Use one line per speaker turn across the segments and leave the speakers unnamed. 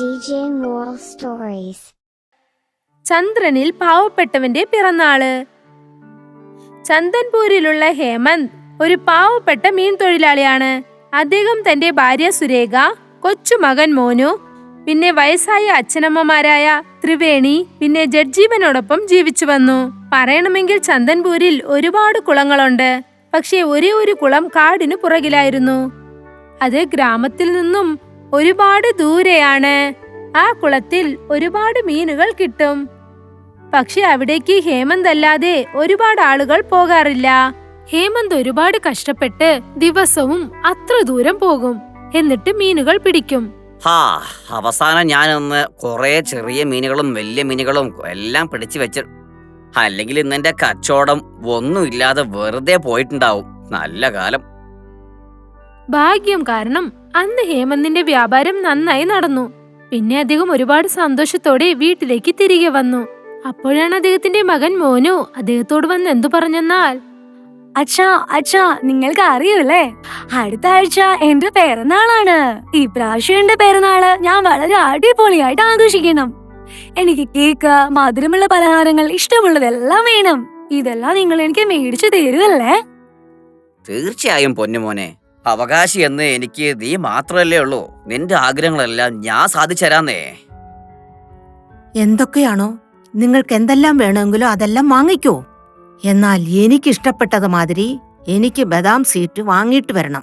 DJ Moral Stories.
ചന്ദ്രനിൽ പാവപ്പെട്ടവന്റെ പിറന്നാൾ. ചന്ദൻപൂരിലുള്ള ഹേമന്ത് ഒരു പാവപ്പെട്ട മീൻ തൊഴിലാളിയാണ് അദ്ദേഹം തന്റെ ഭാര്യ സുരേഖ കൊച്ചുമകൻ മോനു പിന്നെ വയസ്സായ അച്ഛനമ്മമാരായ ത്രിവേണി പിന്നെ ജഡ്ജീവനോടൊപ്പം ജീവിച്ചു വന്നു. പറയണമെങ്കിൽ ചന്ദൻപൂരിൽ ഒരുപാട് കുളങ്ങളുണ്ട്. പക്ഷേ ഒരേ ഒരു കുളം കാടിനു പുറകിലായിരുന്നു. അത് ഗ്രാമത്തിൽ നിന്നും ഒരുപാട് ദൂരെയാണ്. ആ കുളത്തിൽ ഒരുപാട് മീനുകൾ കിട്ടും. പക്ഷെ അവിടേക്ക് ഹേമന്ത് അല്ലാതെ ഒരുപാട് ആളുകൾ പോകാറില്ല. ഹേമന്ത് ഒരുപാട് കഷ്ടപ്പെട്ട് ദിവസവും അത്ര ദൂരം പോകും. എന്നിട്ട് മീനുകൾ പിടിക്കും.
ഹാ അവസാനം ഞാനൊന്ന് കൊറേ ചെറിയ മീനുകളും വലിയ മീനുകളും എല്ലാം പിടിച്ചു വെച്ച് അല്ലെങ്കിൽ ഇന്നെന്റെ കച്ചവടം ഒന്നുമില്ലാതെ വെറുതെ പോയിട്ടുണ്ടാവും. നല്ല കാലം.
ഭാഗ്യം കാരണം അന്ന് ഹേമന്തിന്റെ വ്യാപാരം നന്നായി നടന്നു. പിന്നെ അദ്ദേഹം ഒരുപാട് സന്തോഷത്തോടെ വീട്ടിലേക്ക് തിരികെ വന്നു. അപ്പോഴാണ് അദ്ദേഹത്തിന്റെ മകൻ മോനു അദ്ദേഹത്തോട് വന്ന് എന്തു പറഞ്ഞെന്നാൽ
അച്ഛാ അച്ഛാ നിങ്ങൾക്ക് അറിയൂലേ അടുത്ത ആഴ്ച എന്റെ പിറന്നാളാണ്. ഈ പ്രാവശ്യം എന്റെ പിറന്നാൾ ഞാൻ വളരെ അടിപൊളിയായിട്ട് ആഘോഷിക്കണം. എനിക്ക് കേക്ക് മധുരമുള്ള പലഹാരങ്ങൾ ഇഷ്ടമുള്ളതെല്ലാം വേണം. ഇതെല്ലാം നിങ്ങൾ എനിക്ക് മേടിച്ചു തരുമല്ലേ
തീർച്ചയായും പൊന്നുമോനെ. അവകാശി എന്ന് എനിക്ക് നീ മാത്രമല്ലേ ഉള്ളൂ. നിന്റെ ആഗ്രഹങ്ങളെല്ലാം ഞാൻ സാധിച്ചരാന്നേ
എന്തൊക്കെയാണോ? നിങ്ങൾക്ക് എന്തെല്ലാം വേണമെങ്കിലും അതെല്ലാം വാങ്ങിക്കോ. എന്നാൽ എനിക്കിഷ്ടപ്പെട്ടത് മാതിരി എനിക്ക് ബദാം സീറ്റ് വാങ്ങിയിട്ട് വരണം.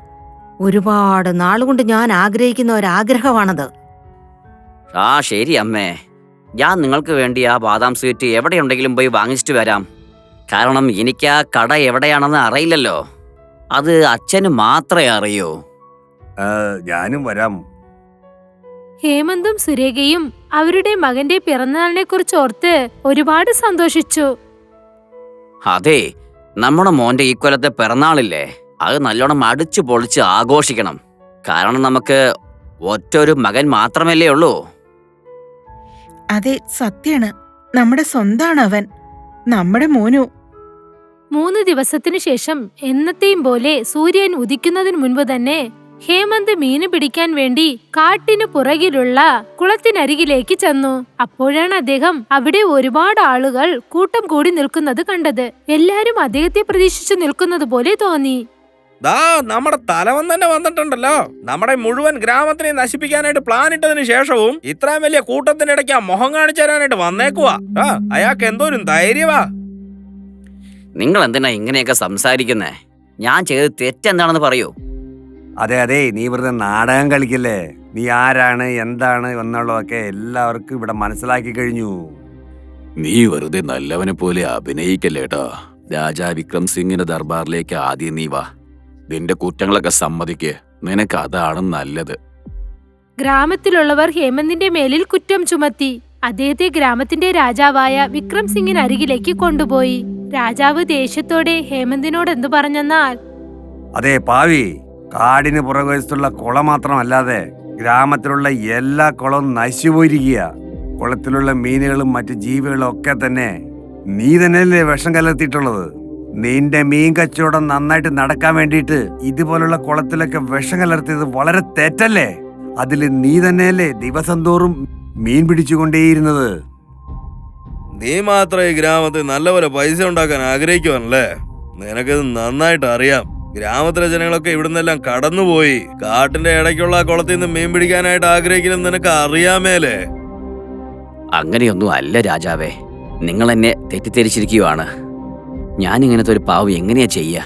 ഒരുപാട് നാളുകൊണ്ട് ഞാൻ ആഗ്രഹിക്കുന്ന ഒരാഗ്രഹമാണത്.
ആ ശരി അമ്മേ. ഞാൻ നിങ്ങൾക്ക് വേണ്ടി ആ ബാദാം സ്വീറ്റ് എവിടെയുണ്ടെങ്കിലും പോയി വാങ്ങിച്ചിട്ട് വരാം. കാരണം എനിക്ക് ആ കട എവിടെയാണെന്ന് അറിയില്ലല്ലോ. അത് അച്ഛന് മാത്രമേ അറിയൂ.
ആ, ഞാനും വരാം.
ഹേമന്തും സുരേഖയും അവരുടെ മകന്റെ പിറന്നാളിനെ കുറിച്ച് ഓർത്ത് ഒരുപാട് സന്തോഷിച്ചു.
അതെ നമ്മുടെ മോന്റെ ഈ കൊല്ലത്തെ പിറന്നാളില്ലേ? അത് നല്ലോണം അടിച്ചു പൊളിച്ച് ആഘോഷിക്കണം. കാരണം നമുക്ക് ഒറ്റ ഒരു മകൻ മാത്രമല്ലേ ഉള്ളൂ.
അതെ സത്യാണ്. നമ്മുടെ സ്വന്താണ് അവൻ. നമ്മുടെ മോനു
മൂന്ന് ദിവസത്തിനു ശേഷം എന്നത്തെയും പോലെ സൂര്യൻ ഉദിക്കുന്നതിന് മുൻപ് തന്നെ ഹേമന്ത് മീന് പിടിക്കാൻ വേണ്ടി കാട്ടിനു പുറകിലുള്ള കുളത്തിനരികിലേക്ക് ചെന്നു. അപ്പോഴാണ് അദ്ദേഹം അവിടെ ഒരുപാട് ആളുകൾ കൂട്ടം കൂടി നിൽക്കുന്നത് കണ്ടത്. എല്ലാരും അദ്ദേഹത്തെ പ്രതീക്ഷിച്ചു നിൽക്കുന്നത് പോലെ തോന്നി.
ദാ നമ്മുടെ തലവൻ തന്നെ വന്നിട്ടുണ്ടല്ലോ. നമ്മുടെ മുഴുവൻ ഗ്രാമത്തിനെ നശിപ്പിക്കാനായിട്ട് പ്ലാൻ ഇട്ടതിന് ശേഷവും ഇത്രയും വലിയ കൂട്ടത്തിനിടയ്ക്ക് ആ മുഖം കാണിച്ചു തരാനായിട്ട് വന്നേക്കുവാ. അയാൾക്ക് എന്തോരും ധൈര്യവാ
നിങ്ങൾ എന്തിനാ ഇങ്ങനെയൊക്കെ സംസാരിക്കുന്നേ? ഞാൻ ചെയ്ത് തെറ്റെന്താണെന്ന് പറയൂ.
അതെ അതെ നീ വെറുതെ നാടകം കളിക്കല്ലേ? നീ ആരാണ് എന്താണ് എന്നുള്ളതൊക്കെ എല്ലാവർക്കും ഇവിടെ മനസ്സിലാക്കി കഴിഞ്ഞു.
നീ വെറുതെ നല്ലവനെ പോലെ അഭിനയിക്കല്ലേട്ടോ രാജാ വിക്രം സിംഗിന്റെ ദർബാറിലേക്ക് ആദ്യം നീ വാ. നിന്റെ കുറ്റങ്ങളൊക്കെ സമ്മതിക്ക്. നിനക്ക് അതാണ് നല്ലത്.
ഗ്രാമത്തിലുള്ളവർ ഹേമന്തിന്റെ മേലിൽ കുറ്റം ചുമത്തി അദ്ദേഹത്തെ ഗ്രാമത്തിന്റെ രാജാവായ വിക്രം സിംഗിന് അരികിലേക്ക് കൊണ്ടുപോയി. രാജാവ് ദേഷ്യത്തോടെ ഹേമന്തിനോട് എന്തു പറഞ്ഞെന്നാൽ?
അതെ പാവി കാടിന് പുറകുവശത്തുള്ള കുളം മാത്രമല്ലാതെ ഗ്രാമത്തിലുള്ള എല്ലാ കുളവും നശിച്ചുപോയിരിക്കുക കുളത്തിലുള്ള മീനുകളും മറ്റു ജീവികളും ഒക്കെ തന്നെ നീ തന്നെയല്ലേ വിഷം കലർത്തിയിട്ടുള്ളത്? നിന്റെ മീൻ കച്ചവടം നന്നായിട്ട് നടക്കാൻ വേണ്ടിയിട്ട് ഇതുപോലുള്ള കുളത്തിലൊക്കെ വിഷം കലർത്തിയത് വളരെ തെറ്റല്ലേ? അതിൽ നീ തന്നെയല്ലേ ദിവസം തോറും മീൻ പിടിച്ചുകൊണ്ടേയിരുന്നത്.
നീ മാത്രം ഈ ഗ്രാമത്തിൽ നല്ലപോലെ പൈസ ഉണ്ടാക്കാൻ ആഗ്രഹിക്കുവാനല്ലേ നിനക്കിത് നന്നായിട്ട് അറിയാം. ഗ്രാമത്തിലെ ജനങ്ങളൊക്കെ ഇവിടുന്നെല്ലാം കടന്നുപോയി. കാട്ടിന്റെ ഇടയ്ക്കുള്ള കുളത്തിൽ നിന്ന് മീൻ പിടിക്കാനായിട്ട് ആഗ്രഹിക്കുന്നത് നിനക്ക് അറിയാമേലേ
അങ്ങനെയൊന്നും അല്ല രാജാവേ. നിങ്ങൾ എന്നെ തെറ്റിദ്ധരിച്ചിരിക്കുകയാണ് ഞാൻ ഇങ്ങനത്തെ ഒരു പാവ് എങ്ങനെയാ ചെയ്യ?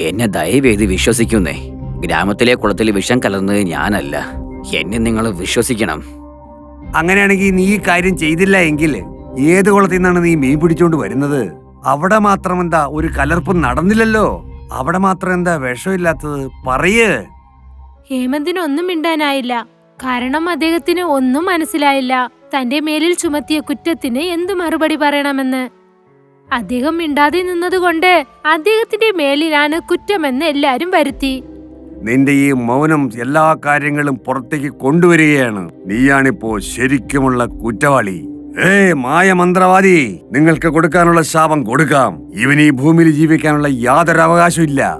എന്നെ ദയവേത് വിശ്വസിക്കുന്നേ. ഗ്രാമത്തിലെ കുളത്തിൽ വിഷം കലർന്നത് ഞാനല്ല. എന്നെ നിങ്ങൾ വിശ്വസിക്കണം.
അങ്ങനെയാണെങ്കിൽ നീ ഈ കാര്യം ചെയ്തില്ല എങ്കിൽ ഏത് കുളത്തിൽ നിന്നാണ് നീ മീൻ പിടിച്ചോണ്ട് വരുന്നത്? അവിടെ മാത്രം എന്താ ഒരു കലർപ്പ് നടന്നില്ലല്ലോ? അവിടെ മാത്രം എന്താ വിഷമില്ലാത്തത്? പറയേ.
ഹേമന്തിന് ഒന്നും മിണ്ടാനായില്ല. കാരണം അദ്ദേഹത്തിന് ഒന്നും മനസ്സിലായില്ല. തന്റെ മേലിൽ ചുമത്തിയ കുറ്റത്തിന് എന്തു മറുപടി പറയണമെന്ന്? അദ്ദേഹം മിണ്ടാതെ നിന്നതുകൊണ്ട് അദ്ദേഹത്തിന്റെ മേലിലാണ് കുറ്റമെന്ന് എല്ലാരും വരുത്തി.
നിന്റെ ഈ മൗനം എല്ലാ കാര്യങ്ങളും പുറത്തേക്ക് കൊണ്ടുവരികയാണ്. നീയാണിപ്പോ ശരിക്കുമുള്ള കുറ്റവാളി. ഏ മായമന്ത്രവാദി നിങ്ങൾക്ക് കൊടുക്കാനുള്ള ശാപം കൊടുക്കാം. ഇവൻ ഈ ഭൂമിയിൽ ജീവിക്കാനുള്ള യാതൊരു അവകാശവും ഇല്ല.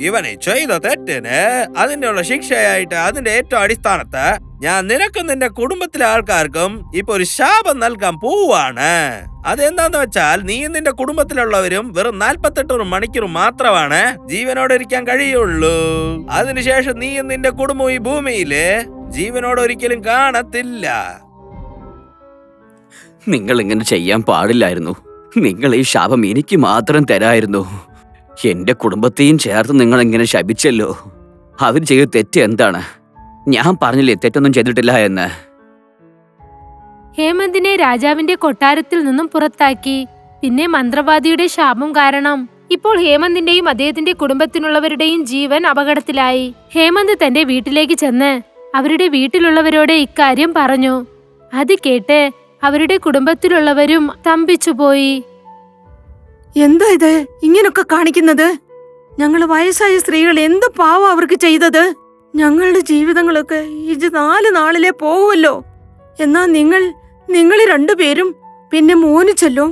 ഇവനെ ചെയ്ത തെറ്റിന് അതിന്റെ ഉള്ള ശിക്ഷയായിട്ട് അതിന്റെ ഏറ്റവും അടിസ്ഥാനത്ത് ഞാൻ നിനക്കും നിന്റെ കുടുംബത്തിലെ ആൾക്കാർക്കും ഇപ്പൊ ഒരു ശാപം നൽകാൻ പോവാണ്. അതെന്താന്ന് വെച്ചാൽ നീയും നിന്റെ കുടുംബത്തിലുള്ളവരും വെറും നാൽപ്പത്തെട്ട് മണിക്കൂർ മാത്രമാണ് ജീവനോടെ ഇരിക്കാൻ കഴിയുള്ളൂ. അതിനുശേഷം നീയും നിന്റെ കുടുംബവും ഈ ഭൂമിയിൽ ജീവനോടെ ഒരിക്കലും കാണത്തില്ല.
നിങ്ങൾ ഇങ്ങനെ ചെയ്യാൻ പാടില്ലായിരുന്നു. നിങ്ങൾ ഈ ശാപം എനിക്ക് മാത്രം തരായിരുന്നു. എന്റെ കുടുംബത്തെയും ചേർത്ത് നിങ്ങൾ ഇങ്ങനെ ശപിച്ചല്ലോ. അവർ ചെയ്ത തെറ്റ് എന്താണ്? ഞാൻ പറഞ്ഞില്ലേ തെറ്റൊന്നും ചെയ്തിട്ടില്ല എന്ന്?
ഹേമന്തിനെ രാജാവിന്റെ കൊട്ടാരത്തിൽ നിന്നും പുറത്താക്കി. പിന്നെ മന്ത്രവാദിയുടെ ശാപം കാരണം ഇപ്പോൾ ഹേമന്തിന്റെയും അദ്ദേഹത്തിന്റെ കുടുംബത്തിനുള്ളവരുടെയും ജീവൻ അപകടത്തിലായി. ഹേമന്ത് തന്റെ വീട്ടിലേക്ക് ചെന്ന് അവരുടെ വീട്ടിലുള്ളവരോട് ഇക്കാര്യം പറഞ്ഞു. അത് കേട്ട് അവരുടെ കുടുംബത്തിലുള്ളവരും തമ്പിച്ചുപോയി
എന്താ ഇത്? ഇങ്ങനൊക്കെ കാണിക്കുന്നത്? ഞങ്ങൾ വയസ്സായ സ്ത്രീകൾ എന്ത് പാവം അവർക്ക് ചെയ്തത്? ഞങ്ങളുടെ ജീവിതങ്ങളൊക്കെ ഇത് നാല് നാളിലെ പോവുമല്ലോ എന്നാ നിങ്ങൾ നിങ്ങൾ രണ്ടുപേരും പിന്നെ മോനിച്ചല്ലോ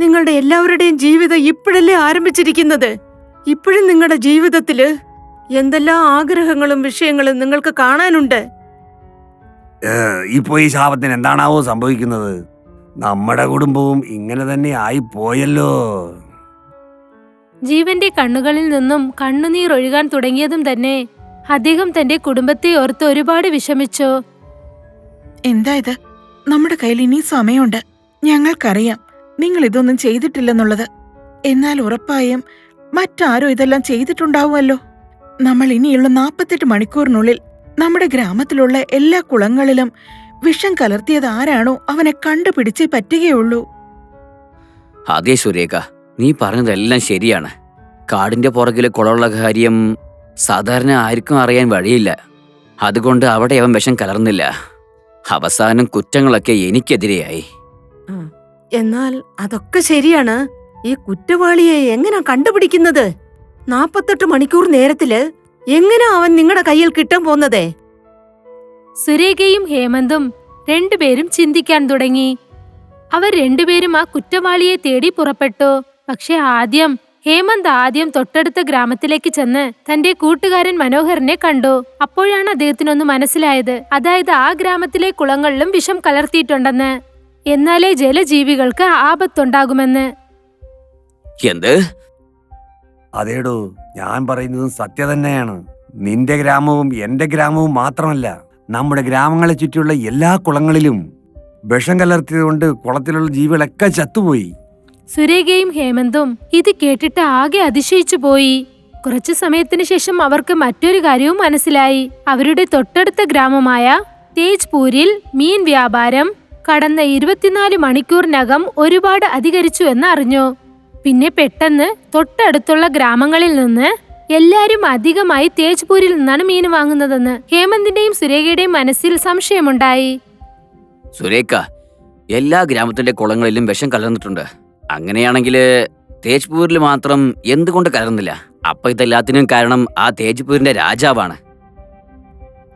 നിങ്ങളുടെ എല്ലാവരുടെയും ജീവിതം ഇപ്പോഴല്ലേ ആരംഭിച്ചിരിക്കുന്നത്? ഇപ്പോഴും നിങ്ങളുടെ ജീവിതത്തിൽ എന്തെല്ലാം ആഗ്രഹങ്ങളും വിഷയങ്ങളും നിങ്ങൾക്ക് കാണാനുണ്ട്?
ഏ, ഇപ്പൊ ഈ ശാപത്തിന് എന്താണാവോ സംഭവിക്കുന്നത്? നമ്മുടെ കുടുംബവും ഇങ്ങനെ തന്നെ ആയി പോയല്ലോ
ജീവന്റെ കണ്ണുകളിൽ നിന്നും കണ്ണുനീർ ഒഴുകാൻ തുടങ്ങിയതും തന്നെ അദ്ദേഹം തന്റെ കുടുംബത്തെ ഓർത്ത് ഒരുപാട് വിഷമിച്ചു.
എന്താ ഇത്? നമ്മുടെ കയ്യിൽ ഇനി സമയമുണ്ട്. ഞങ്ങൾക്കറിയാം നിങ്ങൾ ഇതൊന്നും ചെയ്തിട്ടില്ലെന്നുള്ളത്. എന്നാൽ ഉറപ്പായും മറ്റാരോ ഇതെല്ലാം ചെയ്തിട്ടുണ്ടാവുമല്ലോ. നമ്മൾ ഇനിയുള്ള നാൽപ്പത്തെട്ട് മണിക്കൂറിനുള്ളിൽ നമ്മുടെ ഗ്രാമത്തിലുള്ള എല്ലാ കുളങ്ങളിലും വിഷം കലർത്തിയത് ആരാണോ അവനെ കണ്ടുപിടിച്ചേ പറ്റുകയുള്ളൂ.
അതേ സുരേഖ നീ പറഞ്ഞതെല്ലാം ശരിയാണ്. കാടിന്റെ പുറകിലെ കുളമുള്ള കാര്യം സാധാരണ ആർക്കും അറിയാൻ വഴിയില്ല. അതുകൊണ്ട് അവിടെ അവൻ വിഷം കലർന്നില്ല. അവസാനം കുറ്റങ്ങളൊക്കെ എനിക്കെതിരെയായി.
എന്നാൽ അതൊക്കെ ശരിയാണ്. ഈ കുറ്റവാളിയെ എങ്ങനെ കണ്ടുപിടിക്കുന്നത്? നാപ്പത്തെട്ട് മണിക്കൂർ നേരത്തിൽ എങ്ങനെ അവൻ നിങ്ങളുടെ കയ്യിൽ കിട്ടാൻ പോന്നതേ?
സുരേഖയും ഹേമന്തും രണ്ടുപേരും ചിന്തിക്കാൻ തുടങ്ങി. അവർ രണ്ടുപേരും ആ കുറ്റവാളിയെ തേടി പുറപ്പെട്ടു. പക്ഷെ ആദ്യം ഹേമന്ത് ആദ്യം തൊട്ടടുത്ത ഗ്രാമത്തിലേക്ക് ചെന്ന് തന്റെ കൂട്ടുകാരൻ മനോഹറിനെ കണ്ടു. അപ്പോഴാണ് അദ്ദേഹത്തിനൊന്ന് മനസ്സിലായത്. അതായത് ആ ഗ്രാമത്തിലെ കുളങ്ങളിലും വിഷം കലർത്തിയിട്ടുണ്ടെന്ന്. എന്നാലേ ജലജീവികൾക്ക് ആപത്തുണ്ടാകുമെന്ന്.
എന്ത്?
അതേടോ ഞാൻ പറയുന്നതും സത്യ തന്നെയാണ്. നിന്റെ ഗ്രാമവും എന്റെ ഗ്രാമവും മാത്രമല്ല നമ്മുടെ ഗ്രാമങ്ങളെ ചുറ്റിയുള്ള എല്ലാ കുളങ്ങളിലും വിഷം കലർത്തിയതുകൊണ്ട് കുളത്തിലുള്ള ജീവികളൊക്കെ ചത്തുപോയി.
സുരേഖയും ഹേമന്തും ഇത് കേട്ടിട്ട് ആകെ അതിശയിച്ചു പോയി. കുറച്ചു സമയത്തിന് ശേഷം അവർക്ക് മറ്റൊരു കാര്യവും മനസ്സിലായി. അവരുടെ തൊട്ടടുത്ത ഗ്രാമമായ തേജ്പൂരിൽ മീൻ വ്യാപാരം കടന്ന ഇരുപത്തിനാല് മണിക്കൂറിനകം ഒരുപാട് അധികരിച്ചു എന്ന് അറിഞ്ഞു. പിന്നെ പെട്ടെന്ന് തൊട്ടടുത്തുള്ള ഗ്രാമങ്ങളിൽ നിന്ന് എല്ലാരും അധികമായി തേജ്പൂരിൽ നിന്നാണ് മീൻ വാങ്ങുന്നതെന്ന് ഹേമന്തിന്റെയും സുരേഖയുടെയും മനസ്സിൽ സംശയമുണ്ടായി.
സുരേഖ എല്ലാ ഗ്രാമത്തിന്റെ കുളങ്ങളിലും വിഷം കലർന്നിട്ടുണ്ട്. അങ്ങനെയാണെങ്കിൽ തേജ്പൂരിൽ മാത്രം എന്തുകൊണ്ട് കലർന്നില്ല? അപ്പൊ ഇതെല്ലാത്തിനും കാരണം ആ തേജ്പൂരിന്റെ രാജാവാണ്.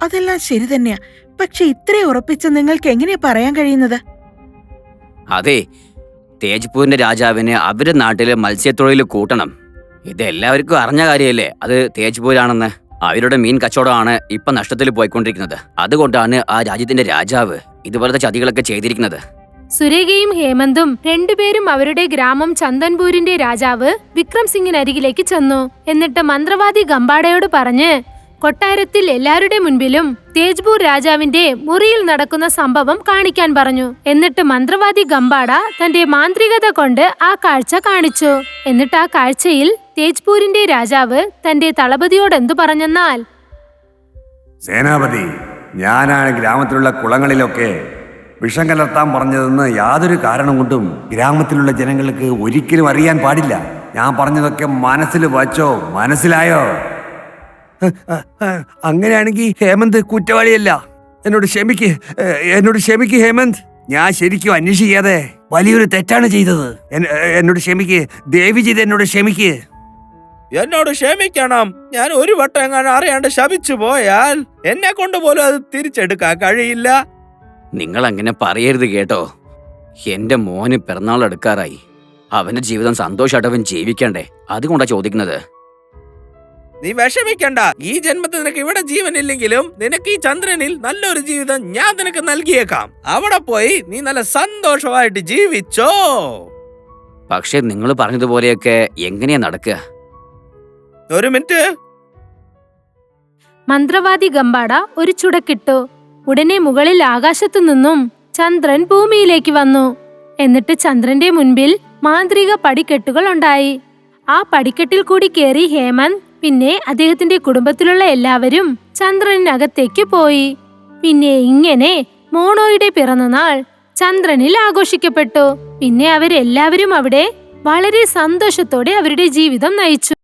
അതെല്ലാം ശരി തന്നെയാ. പക്ഷെ ഇത്രയും ഉറപ്പിച്ച് നിങ്ങൾക്ക് എങ്ങനെയാ പറയാൻ കഴിയുന്നത്?
അതെ തേജ്പൂരിന്റെ രാജാവിനെ അവരുടെ നാട്ടിലെ മത്സ്യത്തൊഴിൽ കൂട്ടണം. ഇത് എല്ലാവർക്കും അറിഞ്ഞ കാര്യമല്ലേ? അത് തേജ്പൂരാണെന്ന്. അവരുടെ മീൻ കച്ചവടമാണ് ഇപ്പൊ നഷ്ടത്തിൽ പോയിക്കൊണ്ടിരിക്കുന്നത്. അതുകൊണ്ടാണ് ആ രാജ്യത്തിന്റെ രാജാവ് ഇതുപോലത്തെ ചതികളൊക്കെ ചെയ്തിരിക്കുന്നത്.
സുരേഖയും ഹേമന്തും രണ്ടുപേരും അവരുടെ ഗ്രാമം ചന്ദൻപൂരിന്റെ രാജാവ് വിക്രം സിംഗിനരികിലേക്ക് ചെന്നു. എന്നിട്ട് മന്ത്രവാദി ഗമ്പാടയോട് പറഞ്ഞ് കൊട്ടാരത്തിൽ എല്ലാവരുടെ മുൻപിലും തേജ്പൂർ രാജാവിന്റെ മുറിയിൽ നടക്കുന്ന സംഭവം കാണിക്കാൻ പറഞ്ഞു. എന്നിട്ട് മന്ത്രവാദി ഗമ്പാട തന്റെ മാന്ത്രികത കൊണ്ട് ആ കാഴ്ച കാണിച്ചു. എന്നിട്ട് ആ കാഴ്ചയിൽ തേജ്പൂരിന്റെ രാജാവ് തന്റെ തളപതിയോട് എന്തു പറഞ്ഞെന്നാൽ
സേനാപതി ഞാനാണ് ഗ്രാമത്തിലുള്ള കുളങ്ങളിലൊക്കെ വിഷം കലർത്താൻ പറഞ്ഞതെന്ന് യാതൊരു കാരണം കൊണ്ടും ഗ്രാമത്തിലുള്ള ജനങ്ങൾക്ക് ഒരിക്കലും അറിയാൻ പാടില്ല. ഞാൻ പറഞ്ഞതൊക്കെ മനസ്സിൽ വച്ചോ മനസ്സിലായോ? അങ്ങനെയാണെങ്കിൽ ഹേമന്ത് കുറ്റവാളിയല്ല. എന്നോട് ക്ഷമിക്ക് എന്നോട് ക്ഷമിക്ക് ഹേമന്ത്. ഞാൻ ശരിക്കും അന്വേഷിക്കാതെ വലിയൊരു തെറ്റാണ് ചെയ്തത്. എന്നോട് ക്ഷമിക്ക് ദേവി ചെയ്ത് എന്നോട് ക്ഷമിക്ക്.
എന്നോട് ക്ഷമിക്കണം. ഞാൻ ഒരു വട്ടം എങ്ങാനും അറിയാണ്ട് ശപിച്ചു പോയാൽ എന്നെ കൊണ്ട് പോലും അത് തിരിച്ചെടുക്കാൻ കഴിയില്ല.
നിങ്ങൾ അങ്ങനെ പറയരുത് കേട്ടോ. എന്റെ മോന് പിറന്നാൾ എടുക്കാറായി. അവന്റെ ജീവിതം സന്തോഷമായിട്ട് അവൻ ജീവിക്കണ്ടേ? അതുകൊണ്ടാ ചോദിക്കുന്നത്.
നീ വിഷമിക്കണ്ട. ഈ ജന്മത്തിൽ നിനക്ക് ഇവിടെ ജീവനില്ലെങ്കിലും നിനക്ക് ഈ ചന്ദ്രനിൽ നല്ലൊരു ജീവിതം ഞാൻ നിനക്ക് നൽകിയേക്കാം. അവിടെ പോയി നീ നല്ല സന്തോഷമായിട്ട് ജീവിച്ചോ.
പക്ഷെ നിങ്ങൾ പറഞ്ഞതുപോലെയൊക്കെ എങ്ങനെയാ നടക്കുക?
ഒരു മിനിറ്റ്.
മന്ത്രവാദി ഗമ്പാട ഒരു ചുടക്കിട്ടു. ഉടനെ മുകളിൽ ആകാശത്തു നിന്നും ചന്ദ്രൻ ഭൂമിയിലേക്ക് വന്നു. എന്നിട്ട് ചന്ദ്രന്റെ മുൻപിൽ മാന്ത്രിക പടിക്കെട്ടുകൾ ഉണ്ടായി. ആ പടിക്കെട്ടിൽ കൂടി കയറി ഹേമന്ത് പിന്നെ അദ്ദേഹത്തിന്റെ കുടുംബത്തിലുള്ള എല്ലാവരും ചന്ദ്രനകത്തേക്ക് പോയി. പിന്നെ ഇങ്ങനെ മോണോയുടെ പിറന്നനാൾ ചന്ദ്രനിൽ ആഘോഷിക്കപ്പെട്ടു. പിന്നെ അവരെല്ലാവരും അവിടെ വളരെ സന്തോഷത്തോടെ അവരുടെ ജീവിതം നയിച്ചു.